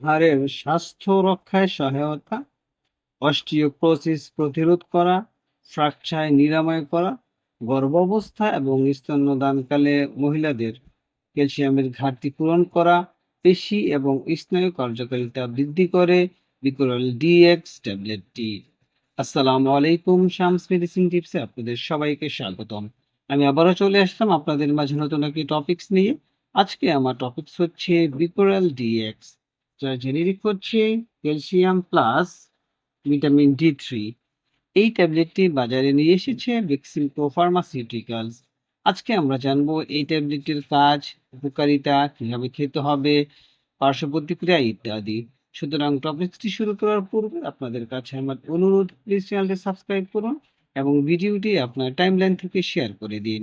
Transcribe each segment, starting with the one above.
হাড়ের স্বাস্থ্য রক্ষায় সহায়তা, অস্টিওপোরোসিস প্রতিরোধ করা ফ্র্যাকচার নিরাময় করা, গর্ভাবস্থা এবং স্তন্যদানকালে মহিলাদের ক্যালসিয়ামের ঘাটতি পূরণ করা, পেশি এবং স্নায়ু কার্যকারিতা বৃদ্ধি করে বিকরল ডিএক্স ট্যাবলেটটি। আসসালামু আলাইকুম, শামস মেডিসিন টিপসে আপনাদের সবাইকে স্বাগতম। আমি আবারও চলে আসলাম আপনাদের মাঝে নতুন একটি টপিকস নিয়ে। আজকে আমার টপিকস হচ্ছে বিকোরাল ডিএক্স জেনেরিক হচ্ছে calcium plus vitamin D three এই ট্যাবলেটটি বাজারে নিয়ে এসেছে বেক্সিমকো ফার্মাসিউটিক্যালস আজকে আমরা জানব এই ট্যাবলেটটির কাজ, উপকারিতা, কীভাবে খেতে হবে, পার্শ্ব প্রতিক্রিয়া ইত্যাদি। সুতরাং টপিকসটি শুরু করার পূর্বে আপনাদের কাছে আমার অনুরোধ প্লিজ চ্যানেলটি সাবস্ক্রাইব করুন এবং ভিডিওটি আপনার টাইমলাইন থেকে শেয়ার করে দিন।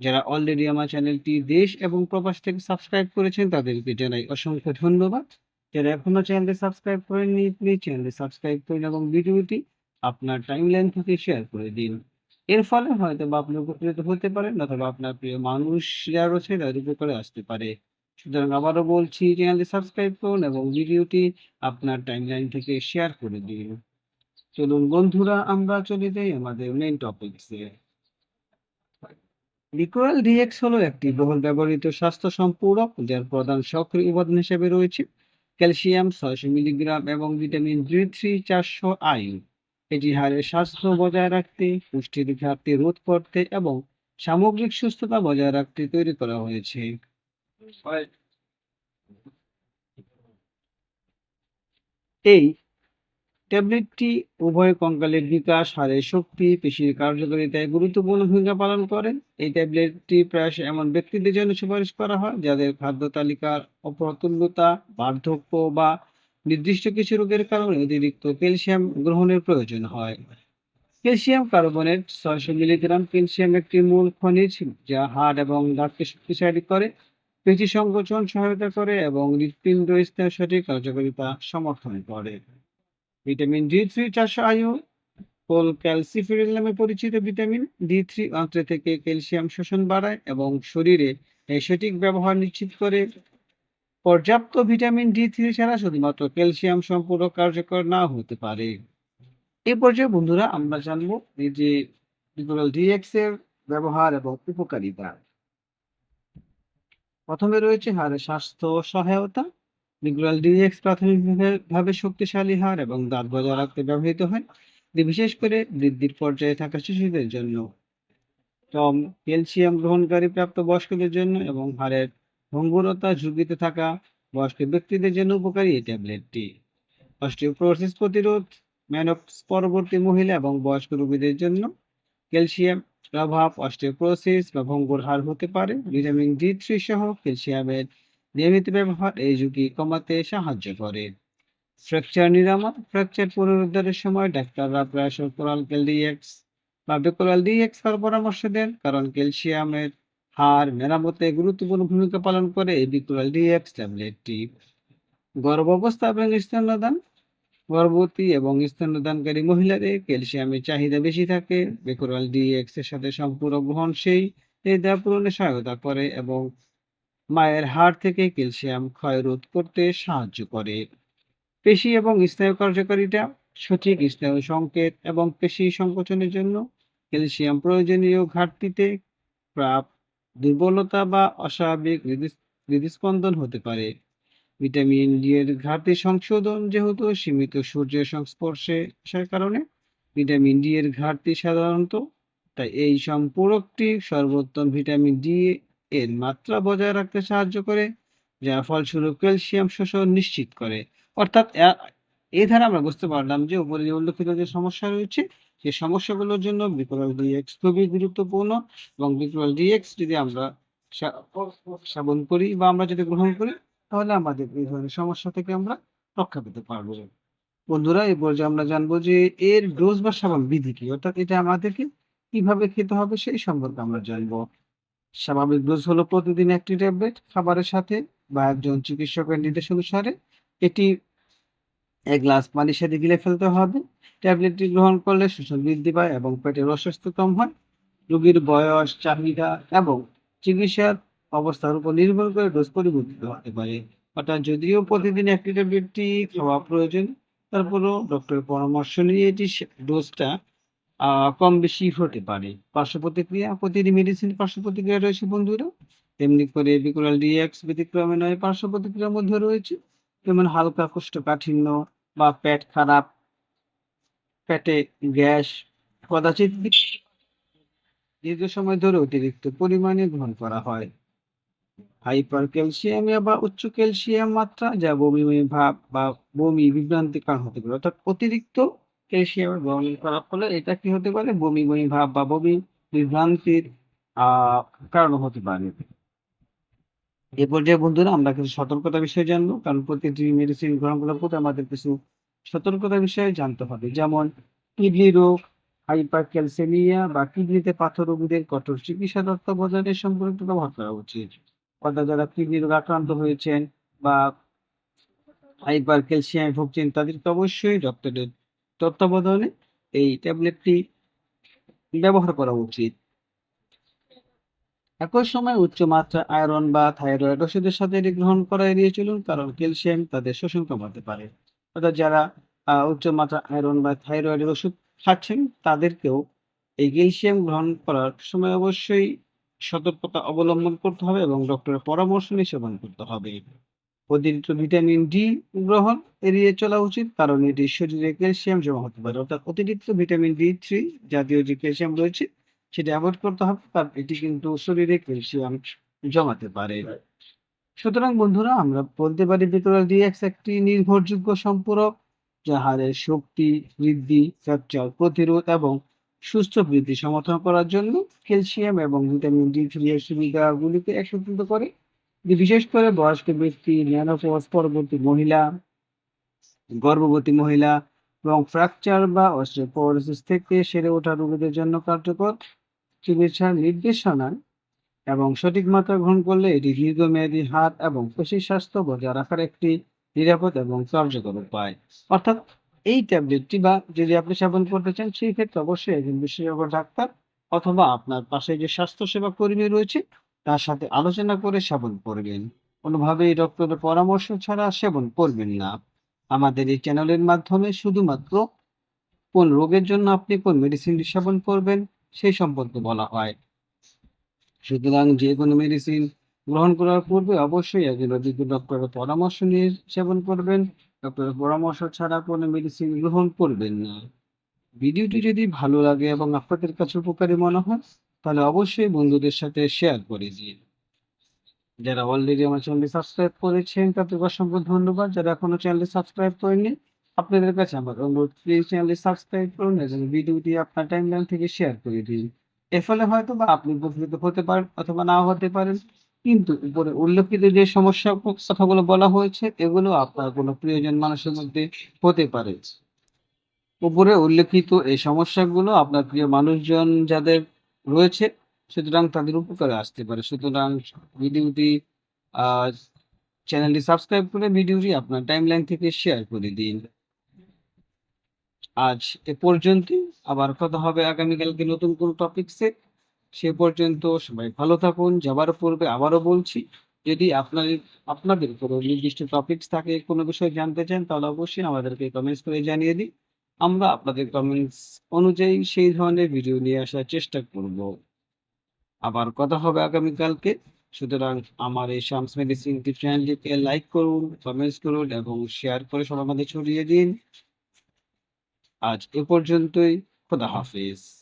যারা অলরেডি আমার চ্যানেলটি দেশ এবং প্রবাস থেকে সাবস্ক্রাইব করেছেন, তাদেরকে জানাই অসংখ্য ধন্যবাদ। যারা এখনও চ্যানেলটি সাবস্ক্রাইব করেননি প্লিজ চ্যানেলটি সাবস্ক্রাইব করুন এবং ভিডিওটি আপনার টাইমলাইন থেকে শেয়ার করে দিন। এর ফলে হয়তো বা আপনি উপকৃত হতে পারেন অথবা আপনার প্রিয় মানুষ যারা রয়েছে তাদের উপকারে আসতে পারে। সুতরাং আবারও বলছি চ্যানেলটি সাবস্ক্রাইব করুন এবং ভিডিওটি আপনার টাইমলাইন থেকে শেয়ার করে দিন। চলুন বন্ধুরা, আমরা চলে যাই আমাদের মেইন টপিকসে লিকোরাল ডিএক্স হলো একটি বহুল ব্যবহৃত স্বাস্থ্য সম্পূরক, যার প্রধান সক্রিয় উপাদান হিসেবে রয়েছে। ক্যালসিয়াম, ছয়শো মিলিগ্রাম এবং ভিটামিন ডি থ্রি চারশো আয়ু এটি হাড়ের স্বাস্থ্য বজায় রাখতে, পুষ্টির ঘাটতি রোধ করতে এবং সামগ্রিক সুস্থতা বজায় রাখতে তৈরি করা হয়েছে। এই ট্যাবলেটটি উভয় কঙ্কালের বিকাশ, হাড়ের শক্তি, পেশির কার্যকারিতায় গুরুত্বপূর্ণ ভূমিকা পালন করে। এই ট্যাবলেটটি প্রায় এমন ব্যক্তিদের জন্য সুপারিশ করা হয়, যাদের খাদ্য তালিকার অপ্রতুল্যতা, বার্ধক্য বা নির্দিষ্ট কিছু রোগের কারণে অতিরিক্ত ক্যালসিয়াম গ্রহণের প্রয়োজন হয়। ক্যালসিয়াম কার্বনেট ছয়শো মিলিগ্রাম ক্যালসিয়াম একটি মূল খনিজ, যা হাড় এবং দাঁতকে শক্তিশালী করে, পেশি সংকোচন সহায়তা করে এবং হৃৎপিণ্ড স্নায়ু সঠিক কার্যকারিতা সমর্থন করে। ভিটামিন ডি থ্রি চারশো আয়ু, কোল ক্যালসিফেরল নামে পরিচিত ভিটামিন ডি থ্রি অন্ত্রে থেকে ক্যালসিয়াম শোষণ বাড়ায় এবং শরীরে সঠিক ব্যবহার নিশ্চিত করে। পর্যাপ্ত ভিটামিন ডি থ্রি ছাড়া শুধুমাত্র ক্যালসিয়াম সম্পূর্ণ কার্যকর না হতে পারে। এ পর্যায়ে বন্ধুরা আমরা জানব এই যে ডিএক্স এর ব্যবহার এবং উপকারিতা। প্রথমে রয়েছে হাড়ের স্বাস্থ্য সহায়তা লিকুরাল ডিএক্স প্রাথমিকভাবে শক্তিশালী হাড় এবং দাঁত বজায় রাখতে ব্যবহৃত হয় বিশেষ করে বৃদ্ধির পর্যায়ে থাকা শিশুদের জন্য। কম ক্যালসিয়াম গ্রহণকারী প্রাপ্ত বয়স্কদের জন্য এবং হাড়ের ভঙ্গুরতা ঝুঁকিতে থাকা বয়স্ক ব্যক্তিদের জন্য উপকারী এই ট্যাবলেটটি। অস্টিওপোরোসিস প্রতিরোধ, ম্যানোক্স পরবর্তী মহিলা এবং বয়স্ক রোগীদের জন্য ক্যালসিয়াম অভাব অস্টিওপোরোসিস বা ভঙ্গুর হার হতে পারে। ভিটামিন ডি থ্রি সহ ক্যালসিয়ামের নিয়মিত ব্যবহার এই ঝুঁকি কমাতে সাহায্য করে। ফ্র্যাকচার নিরাময়, ফ্র্যাকচার পুনরুদ্ধারের সময় ডাক্তাররা প্রায় কোরাল ডিএক্স বা বেকোরাল ডিএক্স খাওয়ার পরামর্শ দেন, কারণ ক্যালসিয়ামের হাড় মেরামতে গুরুত্বপূর্ণ ভূমিকা পালন করে এই বিকোরাল ডিএক্স ট্যাবলেটটি। গর্ভাবস্থা এবং স্তন্যদান, গর্ভবতী এবং স্তন্যদানকারী মহিলাদের ক্যালসিয়ামের চাহিদা বেশি থাকে, বেকোরাল ডিএক্স এর সাথে সম্পূরক গ্রহণ সেই চাহিদা পূরণে সহায়তা করে এবং মায়ের হাড় থেকে ক্যালসিয়াম ক্ষয় রোধ করতে সাহায্য করে। পেশি এবং স্নায়ু কার্যকারিতা, সঠিক স্নায়ু সংকেত এবং পেশি সংকোচনের জন্য ক্যালসিয়াম প্রয়োজনীয় ঘাটতিতে প্রাপ দুর্বলতা বা অস্বাভাবিক হৃদ- হৃদস্পন্দন হতে পারে। ভিটামিন ডি এর ঘাটতি সংশোধন যেহেতু সীমিত সূর্যের সংস্পর্শে আসার কারণে ভিটামিন ডি এর ঘাটতি সাধারণত, তাই এই সম্পূরকটি সর্বোত্তম ভিটামিন ডি এর মাত্রা বজায় রাখতে সাহায্য করে যা ফলস্বরূপ ক্যালসিয়াম শোষণ নিশ্চিত করে। অর্থাৎ এই ধারা আমরা বুঝতে পারলাম যে উপরে যে উল্লেখিত যে সমস্যা রয়েছে সেই সমস্যাগুলোর জন্য বিকোরাল ডিএক্স খুবই গুরুত্বপূর্ণ এবং বিকোরাল ডিএক্স যদি আমরা সেবন করি বা আমরা যদি গ্রহণ করি, তাহলে আমাদের এই ধরনের সমস্যা থেকে আমরা রক্ষা পেতে পারব। বন্ধুরা এই পর্যায়ে আমরা জানব যে এর ডোজ বা সেবন বিধি কি? অর্থাৎ এটা আমাদেরকে কীভাবে খেতে হবে সেই সম্পর্কে আমরা জানব। স্বাভাবিক ডোজ হলো প্রতিদিন একটি ট্যাবলেট খাবারের সাথে বা একজন চিকিৎসকের নির্দেশ অনুসারে এটি এক গ্লাস পানির সাথে গিলে ফেলতে হবে। ট্যাবলেটটি গ্রহণ করলে শোষণ বৃদ্ধি পায় এবং পেটের অস্বস্তি কম হয়। রোগীর বয়স, চাহিদা এবং চিকিৎসার অবস্থার উপর নির্ভর করে ডোজ পরিবর্তিত হতে পারে। অর্থাৎ যদিও প্রতিদিন একটি ট্যাবলেটটি খাওয়া প্রয়োজন, তারপরেও ডক্টরের পরামর্শ নিয়ে এটি ডোজটা কম বেশি হতে পারে। পার্শ্ব প্রতিক্রিয়া প্রতিটি মেডিসিন পার্শ্ব প্রতিক্রিয়া রয়েছে বন্ধুরা। তেমনি করে বিকুলাল ডিএক্স ব্যতিক্রমে নয় পার্শ্ব প্রতিক্রিয়ার মধ্যে রয়েছে। যেমন হালকা কোষ্ঠকাঠিন্য বা পেট খারাপ, পেটে গ্যাস, কদাচিৎ দীর্ঘ সময় ধরে অতিরিক্ত পরিমাণে গ্রহণ করা হয়। হাইপার ক্যালসিয়ামিয়া বা উচ্চ ক্যালসিয়াম মাত্রা যা বমি বমি ভাব বা বমি বিভ্রান্তির কারণ হতে পারে। অর্থাৎ অতিরিক্ত ক্যালসিয়াম গ্রহণ করার ফলে এটা কি হতে পারে? বমি বমি ভাব বা বমি বিভ্রান্তির কারণ হতে পারে। এ পর্যায়ে বন্ধুরা আমরা কিছু সতর্কতা বিষয়ে জানব, কারণ প্রতিটি মেডিসিন গ্রহণ করার পর আমাদের কিছু সতর্কতা বিষয়ে জানতে হবে। যেমন কিডনি রোগ হাইপার ক্যালসেমিয়া বা কিডনিতে পাথর রোগীদের কঠোর চিকিৎসা তত্ত্বাবধানের সম্পর্কে ব্যবহার করা উচিত। অর্থাৎ যারা কিডনি রোগ আক্রান্ত হয়েছেন বা হাইপার ক্যালসিয়ামে ভুগছেন, তাদেরকে অবশ্যই ডক্টরের তত্ত্বাবধানে এই ট্যাবলেটটি ব্যবহার করা উচিত। একই সময় উচ্চ মাত্রা আয়রন বা থাইরয়েড ওষুধের সাথে এটি গ্রহণ করা এড়িয়ে চলুন, কারণ ক্যালসিয়াম তাদের শোষণ কমাতে পারে। অর্থাৎ যারা উচ্চ মাত্রা আয়রন বা থাইরয়েডের ওষুধ খাচ্ছেন, তাদেরকেও এই ক্যালসিয়াম গ্রহণ করার সময় অবশ্যই সতর্কতা অবলম্বন করতে হবে এবং ডক্টরের পরামর্শ নিয়ে সেবন করতে হবে। অতিরিক্ত ভিটামিন ডি গ্রহণ এড়িয়ে চলা উচিত, কারণ এটি শরীরে ক্যালসিয়াম জমা হতে পারে। অর্থাৎ অতিরিক্ত ভিটামিন ডি থ্রি জাতীয় যে ক্যালসিয়াম রয়েছে, সেটা অ্যাভয়েড করতে হবে, কারণ এটি কিন্তু শরীরে ক্যালসিয়াম জমাতে পারে। সুতরাং বন্ধুরা, আমরা বলতে পারি বিক্রল ডিএক্স একটি নির্ভরযোগ্য সম্পূরক, যা হাড়ের শক্তি বৃদ্ধি ফ্র্যাকচার প্রতিরোধ এবং সুস্থ বৃদ্ধি সমর্থন করার জন্য ক্যালসিয়াম এবং ভিটামিন ডি থ্রি এর সুবিধাগুলিকে একত্রিত করে বিশেষ করে বয়স্ক ব্যক্তি পরবর্তী মহিলা, গর্ভবতী মহিলা এবং ফ্র্যাকচার বা অস্টিওপোরোসিস থেকে সেরে ওঠা রোগীদের জন্য কার্যকর চিকিৎসার নির্দেশনা এবং সঠিক মাত্রা গ্রহণ করলে এটি দীর্ঘমেয়াদী হাত এবং পেশির স্বাস্থ্য বজায় রাখার একটি নিরাপদ এবং কার্যকর উপায়। অর্থাৎ এই ট্যাবলেটটি বা যদি আপনি সেবন করতে চান, সেই ক্ষেত্রে অবশ্যই একজন বিশেষজ্ঞ, ডাক্তার অথবা আপনার পাশে যে স্বাস্থ্যসেবা কর্মী রয়েছে তার সাথে আলোচনা করে সেবন করবেন। কোনোভাবেই ডক্টরের পরামর্শ ছাড়া সেবন করবেন না। আমাদের এই চ্যানেলের মাধ্যমে শুধুমাত্র কোন রোগের জন্য আপনি কোন মেডিসিনটি সেবন করবেন সেই সম্পর্কে বলা হয়। সুতরাং যে কোনো মেডিসিন গ্রহণ করার পূর্বে অবশ্যই একজন অভিজ্ঞ ডক্টরের পরামর্শ নিয়ে সেবন করবেন। ডক্টরের পরামর্শ ছাড়া কোনো মেডিসিন গ্রহণ করবেন না। ভিডিওটি যদি ভালো লাগে এবং আপনাদের কাছে উপকারী মনে হয় তাহলে অবশ্যই বন্ধুদের সাথে শেয়ার করে দিন। যারা অলরেডি আমার চ্যানেলটি সাবস্ক্রাইব করেছেন, তাদেরকে অসংখ্য ধন্যবাদ। যারা এখনও চ্যানেলটি সাবস্ক্রাইব করেননি, আপনাদের কাছে আমার অনুরোধ প্লিজ চ্যানেলটি সাবস্ক্রাইব করুন এবং ভিডিওটি আপনার টাইমলাইন থেকে শেয়ার করে দিন। এর ফলে হয়তো বা আপনি উপকৃত হতে পারেন অথবা নাও হতে পারেন, কিন্তু উপরে উল্লেখিত যে সমস্যা কথাগুলো বলা হয়েছে, এগুলো আপনার কোনো প্রিয়জন মানুষের মধ্যে হতে পারে। উপরে উল্লেখিত এই সমস্যাগুলো আপনার প্রিয় মানুষজন যাদের রয়েছে, সুতরাং তাদের উপকারে আসতে পারে। সুতরাং ভিডিওটি চ্যানেলটি সাবস্ক্রাইব করে ভিডিওটি আপনার টাইমলাইন থেকে শেয়ার করে দিন। আজ এ পর্যন্ত আবার কথা হবে আগামীকালকে নতুন কোনো টপিকসে সে পর্যন্ত সবাই ভালো থাকুন। যাবার পূর্বে আবারও বলছি, যদি আপনার, আপনাদের কোনো নির্দিষ্ট টপিকস থাকে, কোনো বিষয়ে জানতে চান, তাহলে অবশ্যই আমাদেরকে কমেন্টস করে জানিয়ে দিন। আমরা আপনাদের কমেন্টস অনুযায়ী সেই ধরনের ভিডিও নিয়ে আসার চেষ্টা করব। আবার কথা হবে আগামীকালকে। সুতরাং আমার এই শামস মেডিসিন চ্যানেলটিকে লাইক করুন কমেন্টস করুন এবং শেয়ার করে সবার মধ্যে ছড়িয়ে দিন। আজ এ পর্যন্তই। খোদা হাফিজ।